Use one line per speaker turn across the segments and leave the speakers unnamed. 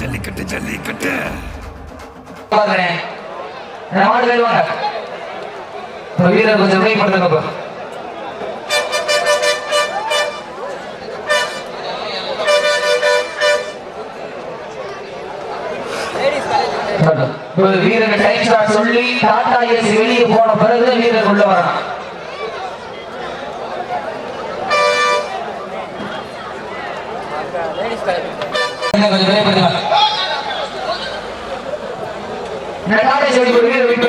ஜல்லிக்கட்டு ஜல்லிக்கட்டு.
நாடு வேணுவாங்க வீரர் டைம் சொல்லி டாடா ஏசி வெளியே போன பிறகு வீரர் உள்ள வரான் இன்னும் கொஞ்சம் விரைப்படுத்துவாங்க இந்த காலை செடி கொடுக்க வீட்டு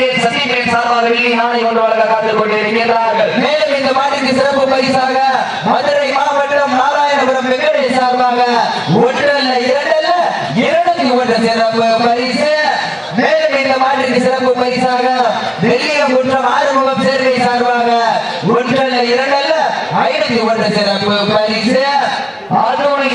கேட் சத்தியகிரேன் சார்பாக வெள்ளி நாணை கொண்டு வழங்க காத்துக் கொண்டிருக்கிறார்கள்
மேலும் இந்த மாட்டிற்கு சிறப்பு பரிசாக மதுரை மாவட்டம் நாராயணபுரம் வெங்கடேஷ் சார்பாக ஒன்றல்ல இரண்டல்ல இரண்டுக்கு ஒன்று சிறப்பு பரிசு. மேலும் இந்த மாட்டிற்கு சிறப்பு பரிசாக வெள்ளிய குற்றம் ஆறுமுகம் சேர்க்கை சார்பாக ஒன்றல்ல இரண்டல்ல ஐநூத்தி ஒன்று சிறப்பு பரிசு. ஆட்டோனை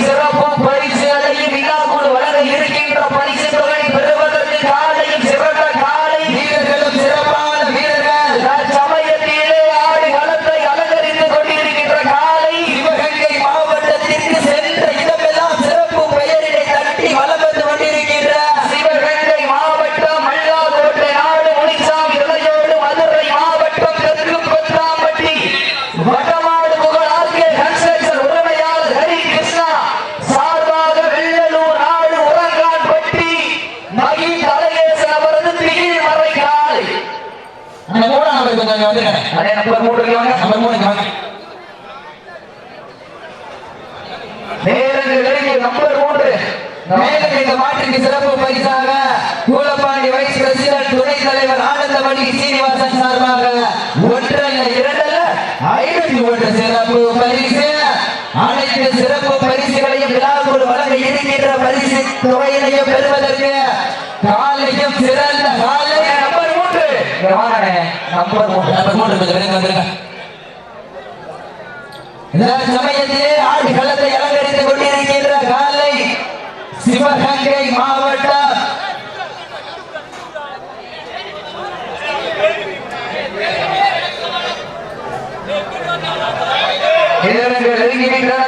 வாங்க வந்து அண்ணே நம்பர்
மூணுக்கு வாங்க.
நம்பர் மூணுக்கு வாங்க.
நேரங்கள் நம்பர் மூன்று
மேலும் இந்த மாற்றுக்கு சிறப்பு பரிசாக கூலப்பாண்டி வைஸ் பிரசிடன்ட் துணை தலைவர் ஆனந்தமணி சீனிவாசன் சார்பாக ஒன்றல்ல இரண்டல்ல ஐநூத்தி ஒன்று சிறப்பு பரிசு. அனைத்து சிறப்பு பரிசுகளையும் விழாக்குள் வழங்க இருக்கின்ற பரிசு தொகையினையும் பெறுவதற்கு காலையும் சிறப்பு பிரமாண
நம்பர் கொண்டு விலங்கு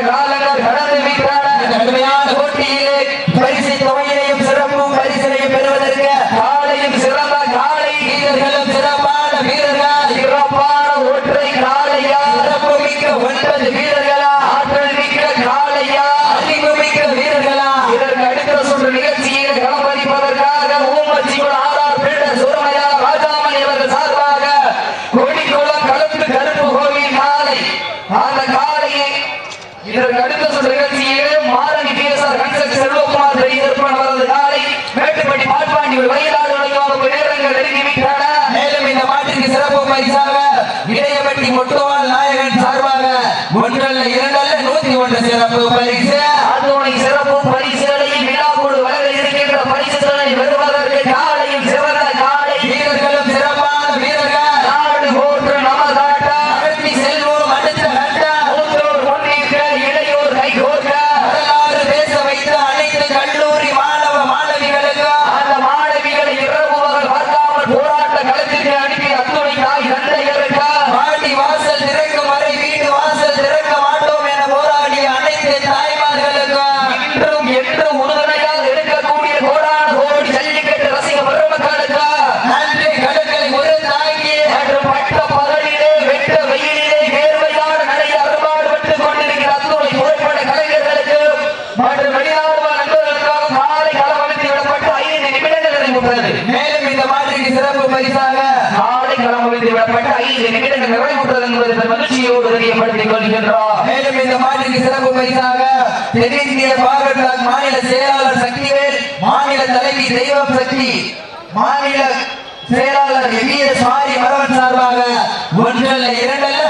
காலங்கள் கடந்து
விட்டார் கடுமையான போட்டியிலே
தாண்டி ஒரு வயதான நேரங்கள் நெருங்கிவிட்டன.
மேலும் இந்த மாட்டிற்கு சிறப்பு பரிசாக இடையப்பட்டி முட்டுவால் நாயகன் சார்பாக ஒன்றல்ல இரண்டல்ல நூத்தி ஒன்று சிறப்பு பரிசு. இந்த மாநில மாநில செயலாளர் சக்தி மாநில செயலாளர் எம்இஎஸ் மாரி மரவன் சார்பாக ஒன்றல்ல இரண்டல்ல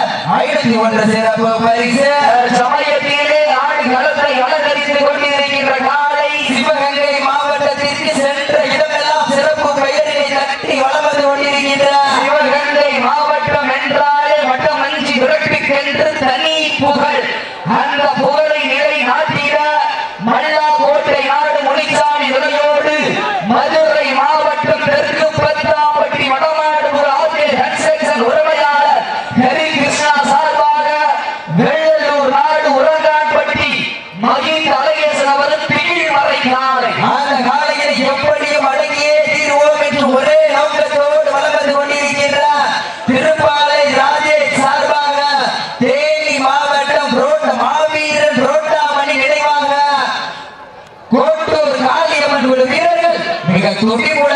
சிறப்பு பரிசு.
சமயத்திலே ஆடு களத்தை கொண்டிருக்கின்ற காலை
சிவகங்கை மாவட்டத்திற்கு சென்ற ¿Por qué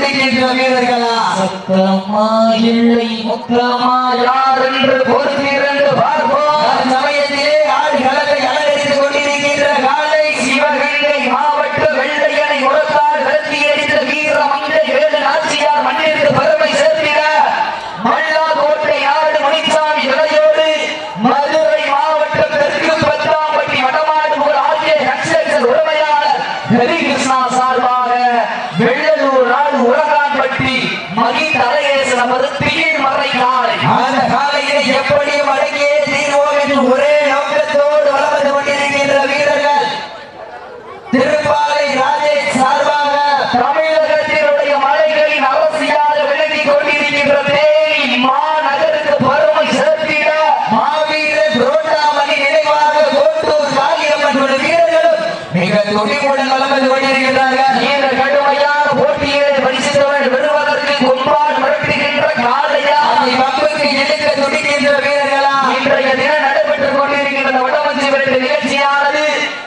எப்படி கேட்கிறீர்களா
சத்தமா இல்லை முத்தமா யார் என்று
பொறுத்திரண்டு அப்படியே மடங்கியே தீர்வோம் என்று ஒரே துடிக்கின்ற வீரர்களா?
இன்றைய தினம் நிகழ்ச்சியானது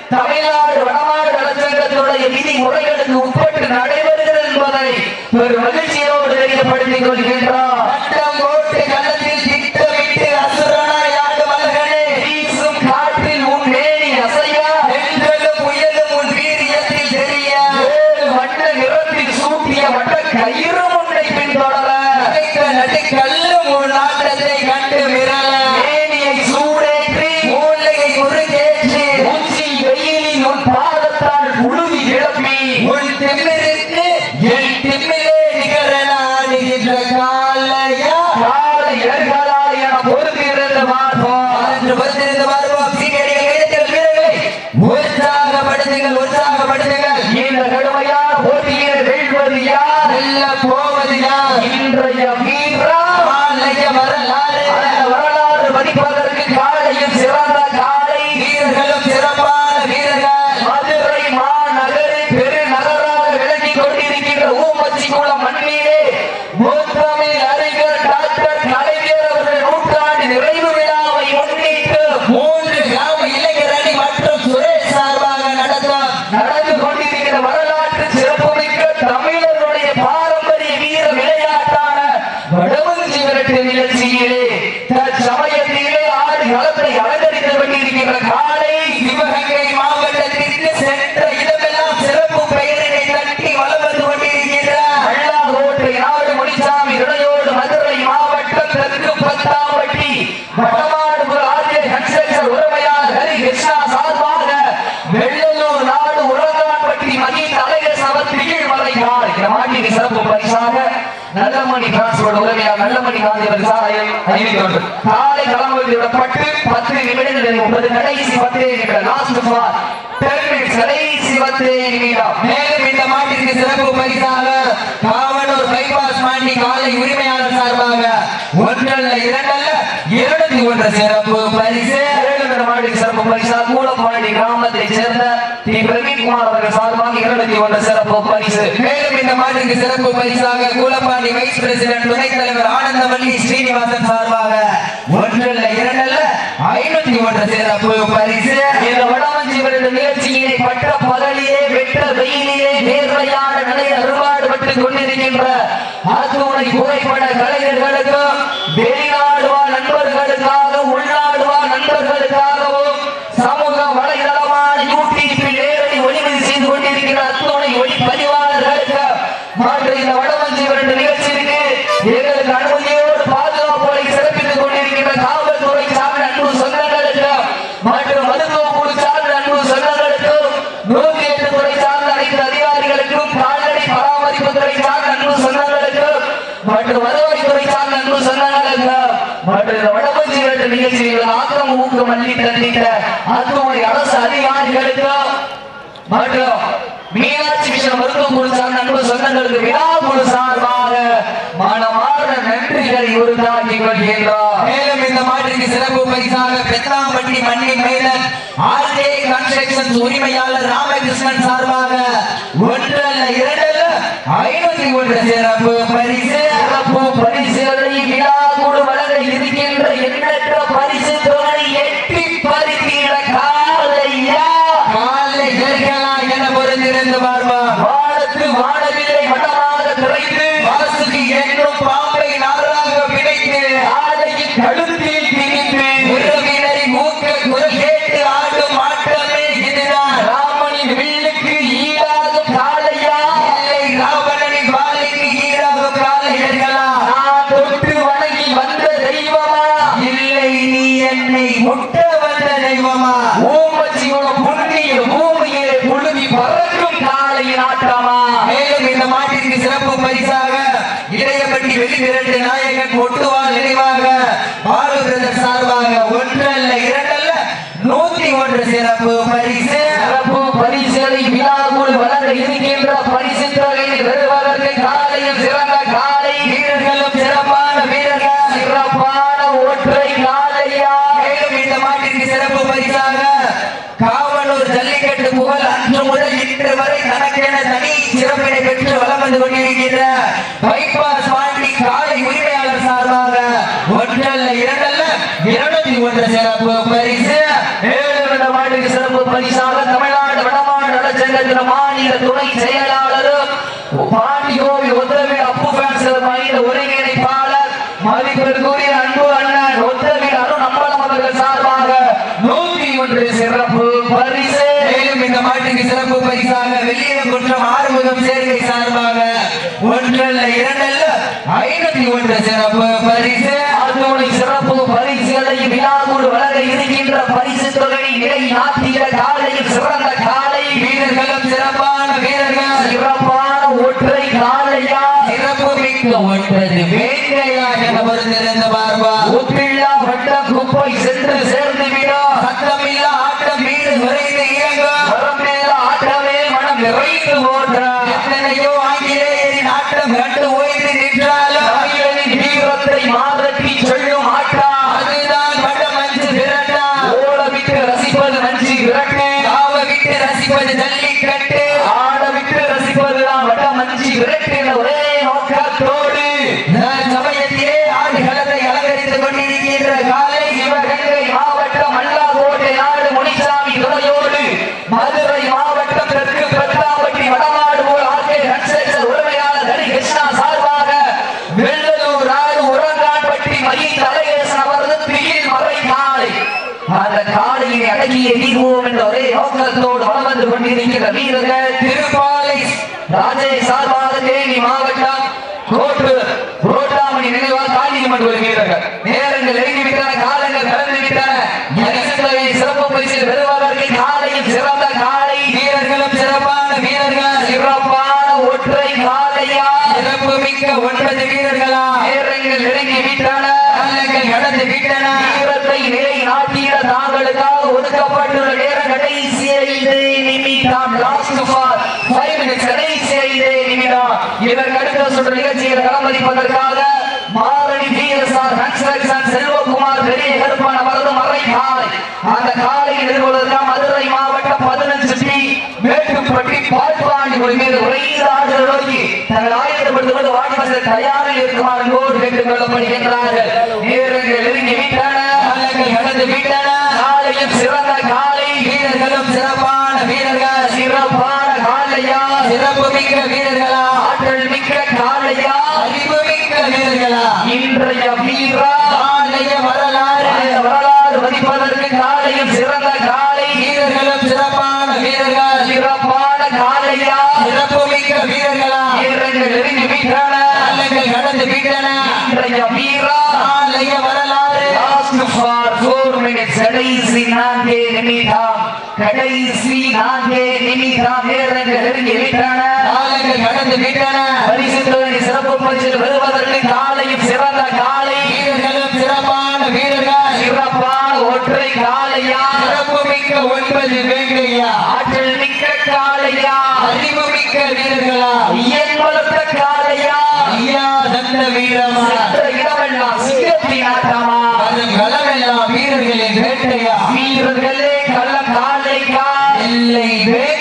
தமிழ்நாடு வடமாடு நலச்சங்கத்தினுடைய
விதி முறைகளுக்கு
நடந்து கொண்டிருக்கிற வரலாற்று சிறப்புமிக்க தமிழருடைய பாரம்பரிய வீர விளையாட்டான வடமஞ்சி விரட்டு நிகழ்ச்சியிலே தற்சமயத்திலே ஆறு களத்தை அலங்கரித்து கொண்டிருக்கிற நல்லமணி டிரான்ஸ்போர்ட் உதவியாளர் காலை விடப்பட்டு பத்து நிமிடங்கள் கடைசி பத்து நிமிடம் லாஸ்ட் கடைசி பத்து நிமிடம்
மேலும் இந்த மாட்டிற்கு சிறப்பு பரிசாக காவலூர் பைபாஸ் மாண்டி காலை உரிமையாளர் சார்பாக ஒன்றல்ல இரண்டல்ல இருநூத்தி ஒன்று சிறப்பு பரிசு.
ஏழுநர் மாவட்ட சிறப்பு பரிசா கூலப்பாடி கிராமத்தைச் சேர்ந்த தி பிரவீன்குமார் அவர்கள் சார்பாக இருநூத்தி ஒன்று சிறப்பு பரிசு.
மேலும் இந்த மாட்டிற்கு சிறப்பு பரிசாக கூலப்பாண்டி வைஸ் பிரசிடென்ட் துணைத் தலைவர் ஆனந்தவல்லி ஸ்ரீனிவாசன் சார்பாக ஒன்றல்ல இரண்டல்ல ஐநூத்தி ஒன்று சிறப்பு பரிசு.
இந்த வடாமஞ்சி விருது நிகழ்ச்சியினை பட்ட பகலிலே வெட்ட வெயிலிலே நேர்மையான நிலையில் அறுபாடுபட்டுக் கொண்டிருக்கின்ற அத்துணை புகைப்பட கலைஞர்களுக்கும் வெளிநாடு வாழ் நண்பர்களுக்காக உள்நாடு வாழ் நண்பர்களுக்காகவும் சமூக வலைதளமான யூடியூப்பில் நேரடி ஒளிபதி செய்து கொண்டிருக்கின்ற அத்துணை ஒளி பதிவாளர்களுக்கு மாற்று இந்த வடமஞ்சி விருது நிகழ்ச்சிக்கு எங்களுக்கு அனுமதியோடு பாதுகாப்புகளை சிறப்பித்துக் கொண்டிருக்கின்ற காவல்துறை சார்ந்த அன்பு சொந்தங்களுக்கு மற்றும் மருத்துவ குழு சார்ந்த அன்பு சொந்தங்களுக்கும் நூத்தி எட்டு துறை சார்ந்த அனைத்து அதிகாரிகளுக்கும் கால்நடை பராமரிப்பு துறை சார்ந்த அன்பு சொந்தங்களுக்கும் மற்றும் வருவாய்த்துறை சார்ந்த அன்பு விரட்டு நிகழ்ச்சியில் ஆக்கம் ஊக்கம் அள்ளி தந்திட்ட அத்துணை அரசு அதிகாரிகளுக்கும் மற்றும் மீனாட்சி மிஷன் மருத்துவ குழு சார்ந்த அன்பு சொந்தங்களுக்கு விழா குழு சார்பாக மனமார்ந்த நன்றிகளை உருவாக்கிக் கொள்கின்றார்.
மேலும் இந்த மாட்டிற்கு சிறப்பு பரிசாக பெத்தாம்பட்டி மண்ணின் மேலன் ஆர்ஜே கன்ஸ்ட்ரக்ஷன்ஸ் உரிமையாளர் ராமகிருஷ்ணன் சார்பாக ஒன்றல்ல இரண்டல்ல ஐநூத்தி ஒன்று சிறப்பு பரிசு.
சிறப்பு பரிசுகளை விழா குழு இருக்கின்ற எண்ணற்ற பரிசு தொகை எட்டி பறிக்கிற காலையா
காலை ஜெயிக்கலாம் என பொருந்திருந்து பார்ப்பார்
வானத்து வானவில்லை வட்டமாக திரைத்து
வாசுகி என்றும் ஒட்டுவாள் நினைவாக பாலு சார்பாக ஒன்றல்ல இரண்டல்ல நூத்தி ஒன்று சிறப்பு பரிசு.
சிறப்பு பரிசுகளை விழாக்குள் வளர இருக்கின்ற பரிசு பெறுவதற்கு காலையில் சிறந்த காலை
வீரர்களும் சிறப்பான வீரர்கள்.
சிறப்பான ஒற்றை காலையா?
மேலும் இந்த மாட்டிற்கு சிறப்பு பரிசாக காவலூர் ஜல்லிக்கட்டு புகழ் அன்று முதல் இன்று வரை தனக்கென தனி சிறப்பினை பெற்று வலம் வந்து கொண்டிருக்கின்ற பைபாஸ் பாண்டி காலை உரிமையாளர் சார்பாக ஒன்றல்ல இரண்டல்ல இருநூத்தி ஒன்று சிறப்பு பரிசு.
ஏழு மாட்டுக்கு சிறப்பு பரிசாக தமிழ்நாடு வடமாடு நலச்சங்கத்தின் மாநில துணை செயலாளரும் பாண்டியோவில் உத்தரவி அப்பு ஃபேன்ஸ் மாநில ஒருங்கிணைப்பாளர் மதிப்பிற்குரிய அன்பு அண்ணன் உத்தரவி அருண் அம்பலம் அவர்கள் சார்பாக நூத்தி ஒன்று சிறப்பு பரிசு.
மேலும் இந்த மாட்டுக்கு சிறப்பு பரிசாக வெளியே குற்றம் ஆறுமுகம் சேர்க்கை சார்பாக ஒன்றல்ல இரண்டல்ல ஐநூத்தி ஒன்று சிறப்பு பரிசு.
அத்துணை சிறப்பு பரிசுகளை விழாக்குள் வழங்க இருக்கின்ற பரிசு தொகை நிலை நாட்டிய காலையில் சிறந்த காலை.
வீரர்களும் சிறப்பான வீரர்கள்.
சிறப்பான ஒற்றை காலையா?
சிறப்பு மிக்க ஒன்பது வேங்கையா என பொறுத்திருந்த பார்வா
உப்பில்லா கொண்டிருக்கிற வீரர்கள்
திருப்பாலை
ராஜேஷ் சார்பாக தேனி மாவட்டம் கோட்டு ரோட்டாமணி நினைவால் காளியம்மன் ஒரு வீரர்கள் நேரங்கள் நெருங்கிவிட்டன காலங்கள் கடந்து விட்டன. பரிசுகளை சிறப்பு பரிசில் பெறுவதற்கு காலையில் சிறந்த காலை
வீரர்களும் சிறப்பான வீரர்கள்
சிறப்பான ஒற்றை காலையா?
சிறப்பு மிக்க மிக்க ஒன்பது வீரர்களா?
நேரங்கள் நெருங்கி விட்டன
காலங்கள் கடந்து விட்டன.
வீரத்தை நிலை நாட்டிட தாங்களுக்காக ஒதுக்கப்பட்டுள்ள நேரம் கடைசி ஐந்து நிமிடம். லாஸ்ட் ஃபார் ஃபைவ் மினிட்ஸ் கடைசி ஐந்து நிமிடம். இதற்கு அடுத்த சுற்று நிகழ்ச்சியில் களமதிப்பதற்காக மாரணி பிஎஸ்ஆர் கன்ஸ்ட்ரக்ஷன் செல்வகுமார் பெரிய கருப்பான அவரது மறை காலை அந்த காலை எதிர்கொள்வதற்காக மதுரை மாவட்டம் பதினஞ்சு பி மேட்டுப்பட்டி பால்பாண்டி ஒரு மீது உறைந்த ஆடுகள் நோக்கி தங்கள் ஆயத்தப்படுத்திக் கொண்டு வாடிவாசல் தயாரில் இருக்குமாறு கேட்டுக் கொள்ளப்படுகின்றார்கள். நேரங்கள் நெருங்கி விட்டன
காலங்கள் வீட்டான.
நேரங்கள் நெருங்கி விட்டன
காலங்கள் கடந்து விட்டன
பரிசுத்தவனை சிறப்பு பரிசில் வருவதற்கு காலையும் சிறந்த காலை.
வீரர்களும் சிறப்பான வீரர்கள்
சிறப்பான ஒற்றை காலையா?
சிறப்பு மிக்க ஒன்பது வேங்கையா
ஆற்றல் மிக்க காலையா?
அறிவு மிக்க வீரர்களா
இயன் வளர்த்த காலையா
ஐயா தந்த வீரமா
இடமெல்லாம் ஆட்டமா
வரும் களமெல்லாம் வீரர்களின் வேட்டையா?
வீரர்களே கள்ள காலைக்கா
இல்லை வேங்கைக்கா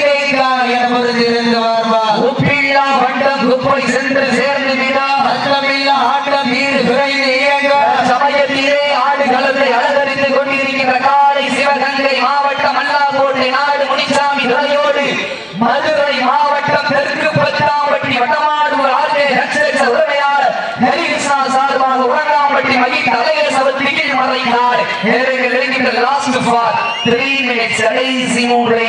மதுரை மாவட்டம் தெற்கு பத்தாம்பட்டி வட்டமாடு ஆர்டே ஹெச்எக்ஸ் உரிமையாளர் ஹரிகிருஷ்ணா சார்பாக உரங்காம்பட்டி மகி மறைந்தார். நேரங்கள் லாஸ்ட் ஃபார் த்ரீ மினிட்ஸ் கடைசி மூன்றே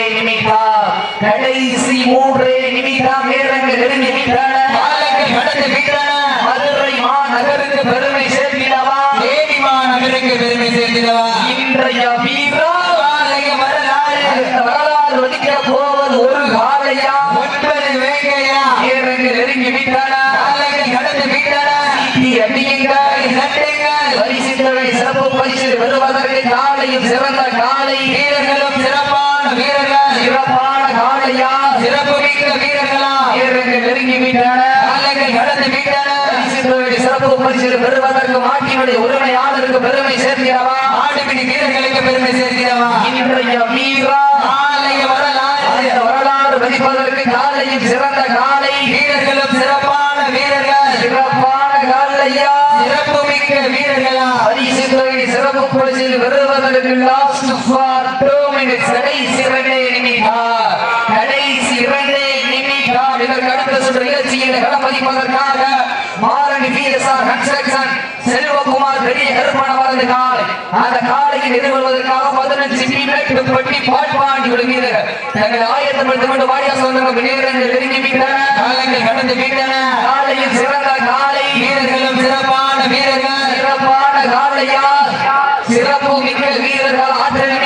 கடைசி மூன்றே நிமிடம் நேரங்கள் நெருங்கி விட்டன
காலங்கள் கடந்து விட்டன.
மதுரை மாநகருக்கு பெருமை சேர்த்திடவா?
தேனிமா நகருக்கு பெருமை சேர்த்திடவா?
இன்றைய வீரா
காலைய வரலாறு.
வரலாறு வதிக்க போவது ஒரு காலையா?
ஒன்பது வேங்கையா?
நேரங்கள் நெருங்கி விட்டன.
காலங்கள் கடந்து விட்டன.
தீ அடியுங்கள்.
நட்டுங்கள்
பரிசுத்தவை சிறப்பு பரிசு பெறுவதற்கு காலையும் சிறந்த காலை.
வீரர்களும் சிறப்பான வீரர்கள்.
சிறப்பான காலையா
சிறப்பு மிக்க வீரர்களா?
நேரங்கள் நெருங்கி விட்டன
காலங்கள் கடந்து விட்டன
சிறப்பு பரிசு பெறுவதற்கு மாட்டினுடைய உரிமையாளருக்கு பெருமை சேர்க்கிறவா?
ஆடுபிடி வீரர்களுக்கு பெருமை சேர்க்கிறவா?
இன்றைய வீரா?
காலைய வரலாறு.
அந்த வரலாறு மதிப்பதற்கு காலையும் சிறந்த காலை.
வீரர்களும் சிறப்பான வீரர்கள்.
சிறப்பான காலையா?
சிறப்பு மிக்க வீரர்களா?
பரிசு தொகை சிறப்பு பரிசில் பெறுவதற்கு லாஸ்ட் ஃபார் டூ மினிட்ஸ் இரண்டே நிமிடம் கடைசி இரண்டே நிமிடம் இதற்கு அடுத்த சுற்று நிகழ்ச்சியில் களமதிப்பதற்காக மாரணி பிஎஸ்ஆர் கன்ஸ்ட்ரக்ஷன் செல்வகுமார் பெரிய கருப்பண வரது காலை. அந்த காலையில் எதிர்கொள்வதற்காக பதினஞ்சு மீட்டர் பட்டி பாட்பாண்டி விடுவீர்கள் தங்கள் ஆயத்தப்படுத்திக் கொண்டு வாடியாச வந்தவர்கள் நேரங்கள் நெருங்கி விட்டன.
காலங்கள் கடந்து விட்டன.
காலையில் சிறந்த காலை.
வீரர்களும் சிறப்பான வீரர்கள்.
சிறப்பான காலையா சிறப்பு மிக்க வீரர்கள். ஆற்றல்